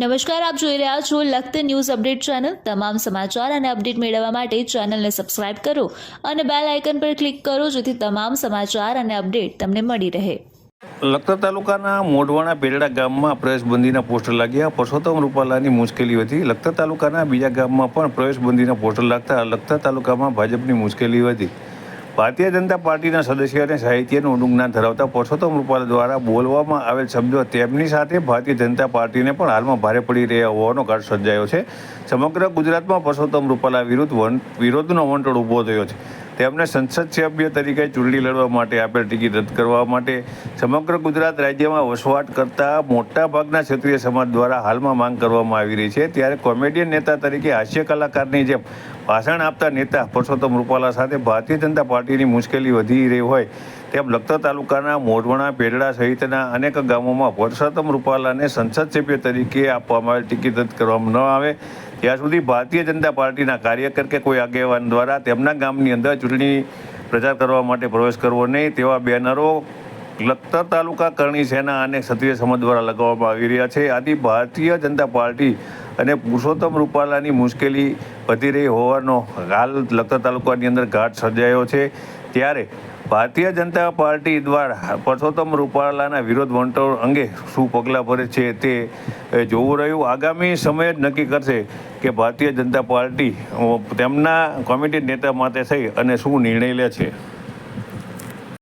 નમસ્કાર, આપ જોઈ રહ્યા છો લખત ન્યૂઝ અપડેટ ચેનલ. તમામ સમાચાર અને અપડેટ મેળવવા માટે ચેનલને સબસ્ક્રાઇબ કરો અને બેલ આઇકન પર ક્લિક કરો જેથી તમામ સમાચાર અને અપડેટ તમને મળી રહે. લખતર તાલુકાના મોઢવાણા પેરડા ગામમાં પ્રવેશબંધીના પોસ્ટર લાગ્યા. પરસોત્તમ રૂપાલાની મુશ્કેલી હતી લખતર તાલુકાના બીજા ગામમાં પણ પ્રવેશબંધીના પોસ્ટર લાગતા લખતર તાલુકામાં ભાજપની મુશ્કેલી હતી ભારતીય જનતા પાર્ટીના સદસ્ય અને સાહિત્યનું ઊંડું જ્ઞાન ધરાવતા પુરુષોત્તમ રૂપાલા દ્વારા બોલવામાં આવેલ શબ્દો તેમની સાથે ભારતીય જનતા પાર્ટીને પણ હાલમાં ભારે પડી રહ્યા હોવાનો ઘાટ સર્જાયો છે. સમગ્ર ગુજરાતમાં પુરુષોત્તમ રૂપાલા વિરુદ્ધ વિરોધનો વંટોળ ઊભો થયો છે. તેમને સંસદ સભ્ય તરીકે ચૂંટણી લડવા માટે આપેલ ટિકિટ રદ કરવા માટે સમગ્ર ગુજરાત રાજ્યમાં વસવાટ કરતા મોટા ભાગના ક્ષત્રિય સમાજ દ્વારા હાલમાં માંગ કરવામાં આવી રહી છે. ત્યારે કોમેડિયન નેતા તરીકે હાસ્ય કલાકારની જેમ ભાષણ આપતા નેતા પરસોત્તમ રૂપાલા સાથે ભારતીય જનતા પાર્ટીની મુશ્કેલી વધી રહી હોય તેમ લખતર તાલુકાના મોઢવણા પેડડા સહિતના અનેક ગામોમાં પરસોત્તમ રૂપાલાને સંસદ સભ્ય તરીકે આપવામાં આવેલ ટિકિટ રદ કરવામાં ન આવે. ત્યાં સુધી ભારતીય જનતા પાર્ટીના કાર્યકર કે કોઈ આગેવાન દ્વારા તેમના ગામની અંદર ચૂંટણી પ્રચાર કરવા માટે પ્રવેશ કરવો નહીં, તેવા બેનરો લખતર તાલુકા કરણી સેના અને ક્ષત્રિય સમાજ દ્વારા લગાવવામાં આવી રહ્યા છે. આથી ભારતીય જનતા પાર્ટી અને પુરુષોત્તમ રૂપાલાની મુશ્કેલી વધી રહી હોવાનો હાલ લખતર તાલુકાની અંદર ઘાટ સર્જાયો છે. ત્યારે ભારતીય જનતા પાર્ટી દ્વારા પરસોત્તમ રૂપાલાના વિરોધ વંટોળ અંગે શું પગલાં ભરે છે તે જોવું રહ્યું. આગામી સમય જ નક્કી કરશે કે ભારતીય જનતા પાર્ટી તેમના કોમિટી નેતા માટે થઈ અને શું નિર્ણય લે છે.